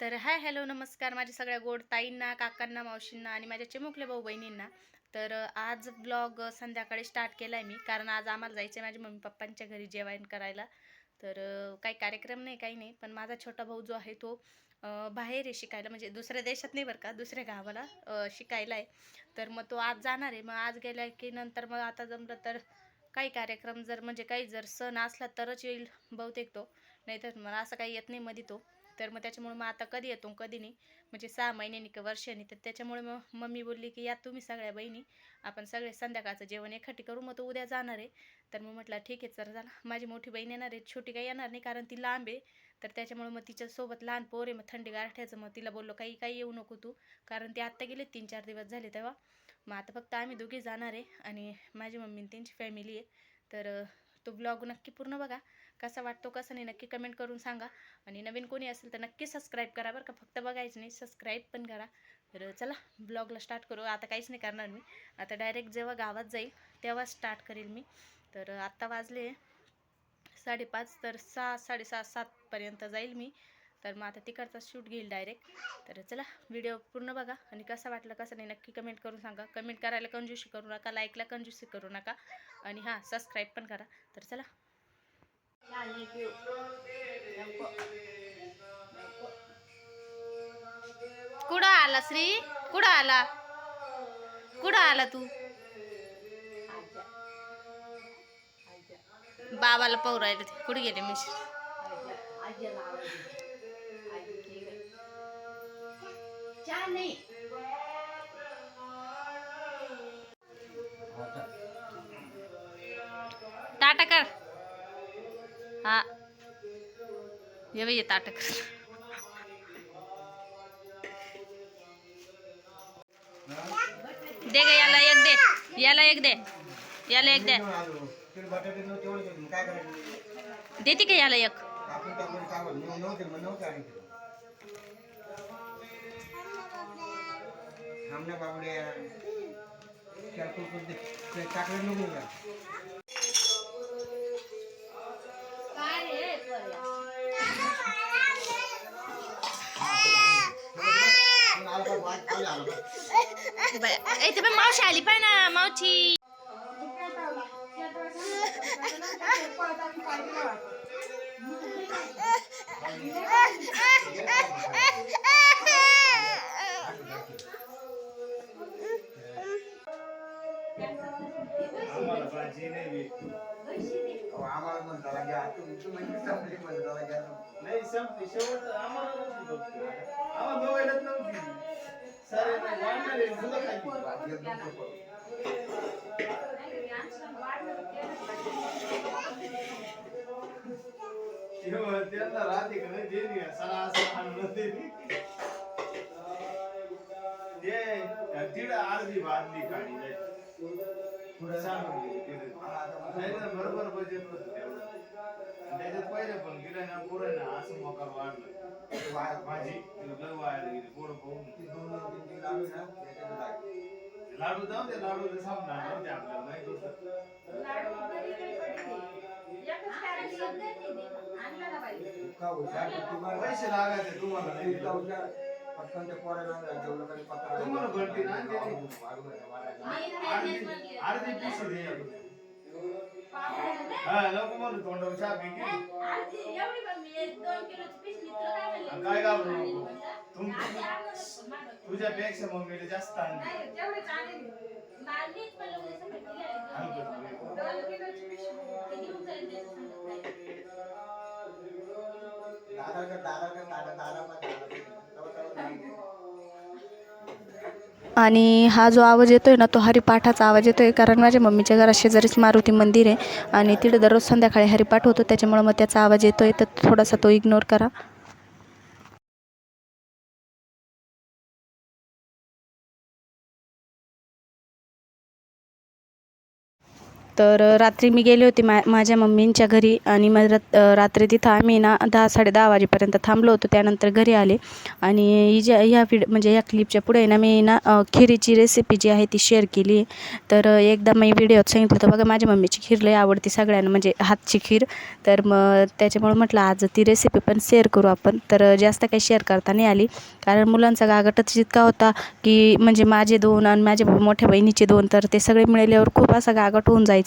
तर hi hello नमस्कार माझ्या सगळ्या गोड ताईंना काकांना मावशींना आणि माझ्या चिमुकल्या भाऊ बहिणींना. तर आज ब्लॉग संध्याकाळी स्टार्ट केला आहे मी कारण आज आम्हाला जायचं आहे माझ्या मम्मी पप्पांच्या घरी जेवण करायला. तर काही कार्यक्रम नाही काही नाही पण माझा छोटा भाऊ जो आहे तो बाहेर आहे शिकायला म्हणजे दुसऱ्या देशात नाही बरं का दुसऱ्या गावाला शिकायला आहे तर मग तो आज जाणार आहे मग आज गेला की नंतर मग आता जमलं तर काही कार्यक्रम जर म्हणजे काही जर सण असला तरच येईल बहुतेक तो. नाहीतर मला असं काही येत नाही मध्ये तो. तर मग त्याच्यामुळे मग आता कधी येतो कधी नाही. म्हणजे सहा महिन्यांनी का वर्षांनी. तर त्याच्यामुळे मग मम्मी बोलली की या तुम्ही सगळ्या बहिणी आपण सगळे संध्याकाळचं जेवण एकखटी करू मग तो उद्या जाणार आहे. तर मग म्हटलं ठीक आहे चल झाला माझी मोठी बहीण येणार आहे. छोटी काही येणार नाही कारण ती लांब आहे. तर त्याच्यामुळे मग तिच्यासोबत लहान पोर आहे मग थंडी गारठ्याचं. मग तिला बोललो काही काही येऊ नको तू. कारण ते आत्ता गेले तीन चार दिवस झाले तेव्हा. मग आता फक्त आम्ही दोघी जाणार आहे आणि माझी मम्मी त्यांची फॅमिली आहे. तर तो ब्लॉग नक्की पूर्ण बघा. कसा वाटतो कसा नाही नक्की कमेंट करून सांगा. आणि नवीन कोणी असेल तर नक्की सबस्क्राईब करा बरं का. फक्त बघायचं नाही सबस्क्राईब पण करा. तर चला ब्लॉगला स्टार्ट करू. आता काहीच नाही करणार मी. आता डायरेक्ट जेव्हा गावात जाईल तेव्हा स्टार्ट करेल मी. तर आत्ता वाजले साडेपाच तर सहा साडेसहा सातपर्यंत जाईल मी. तर मग आता तिकडचा शूट घेईल डायरेक्ट. तर चला व्हिडिओ पूर्ण बघा आणि कसा वाटला कसं नाही नक्की कमेंट करून सांगा. कमेंट करायला कंजूसी करू नका लाईकला कंजूसी करू नका. आणि हां सबस्क्राईब पण करा. तर चला. कुठं आला श्री? कुठं आला? कुठं आला तू? बाबाला पाहू कुठे गेले मी टाटा कर. हा. ये ताटा कर. दे ग याला एक दे. याला एक दे. याला एक दे. देते का याला एक? आपण टाकून टाकून नव्ह- नव्हते मग नव्हते आणि थांब ना बाबड्या त्याला आम्हाला म्हणता घ्या तुमची म्हणजे संपली म्हणता घ्या नाही संपली शेवट आम्हाला नव्हती फक्त. आम्हाला दोघांनाच नव्हती. सारे ते वाढणारे मुलं खायची. एकदम सोपं. तेव्हा त्यांना राहते का नाही ते नाही सणा असं आणलं ते नाही. ते तीड अर्धी बादली काढी जाय नाही बरोबर बजेट होतं त्याच्यात पहिले पण गेलं ना पुरं ना असं मोकार वाढलं. वाया- माझी लय वाया गेली पोरं पाहून. ती लाडू जाऊ दे लाडू आपल्याला माहीत होतं इतका हुशार की तुम्हाला पैसे लागायचे तुम्हाला नाही पटकन त्या पोराला जेवढं काही पत्र अर्धी दे हा नको म्हणू तोंडावर चहा पिंकी काय नको? तुम तुझ्यापेक्षा मम्मीला जास्त आणली. दादा दादा दादा दादा दादा आणि हा जो आवाज येतो आहे ना तो हरिपाठाचा आवाज येतो आहे कारण माझ्या मम्मीच्या घरा शेजारीच मारुती मंदिर आहे आणि तिथं दररोज संध्याकाळी हरिपाठ होतो. त्याच्यामुळं मग त्याचा आवाज येतो आहे तर थोडासा तो इग्नोर करा. तर रात्री मी गेले होते मा माझ्या मम्मींच्या घरी आणि मग रात्री तिथं आम्ही ना दहा साडे दहा वाजेपर्यंत थांबलो होतो. त्यानंतर घरी आले आणि ही ज्या ह्या व्हिड म्हणजे ह्या क्लिपच्या पुढे ना मी ना खिरीची रेसिपी जी आहे ती शेअर केली. तर एकदा मी व्हिडिओत सांगितलं होतं बघा माझ्या मम्मीची खीर लई आवडती सगळ्यांना म्हणजे हातची खीर. तर मग त्याच्यामुळे म्हटलं आज ती रेसिपी पण शेअर करू आपण. तर जास्त काही शेअर करता नाही आली. कारण मुलांचा गागटच इतका होता की म्हणजे माझे दोन आणि माझ्या मोठ्या बहिणीचे दोन तर ते सगळे मिळाल्यावर खूप असा गागट होऊन जायचं.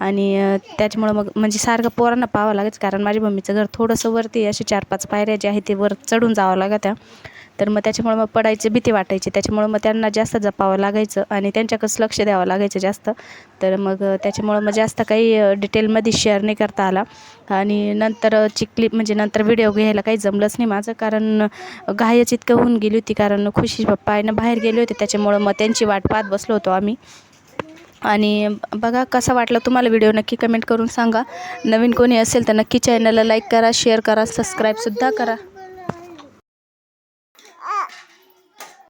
आणि त्याच्यामुळं मग म्हणजे सारखं पोरांना पाहावं लागायचं. कारण माझ्या मम्मीचं घर थोडंसं वरती असे चार पाच पायऱ्या जे आहे ते वर चढून जावं लागत्या तर मग त्याच्यामुळं मग पडायची भीती वाटायची. त्याच्यामुळं मग त्यांना जास्त जपावं लागायचं. आणि त्यांच्याकडंच लक्ष द्यावं लागायचं जास्त. तर मग त्याच्यामुळं मग जास्त काही डिटेलमध्ये शेअर नाही करता आला. आणि नंतर चिकली म्हणजे नंतर व्हिडिओ घ्यायला काही जमलंच नाही माझं. कारण घायच इतकं होऊन गेली होती. कारण खुशी पप्पा आहे बाहेर गेले होते. त्याच्यामुळं मग त्यांची वाट पाहत बसलो होतो आम्ही. आणि बघा कसा वाटला तुम्हाला व्हिडिओ नक्की कमेंट करून सांगा. नवीन कोणी असेल तर नक्की चॅनलला लाईक करा शेअर करा सबस्क्राईबसुद्धा करा.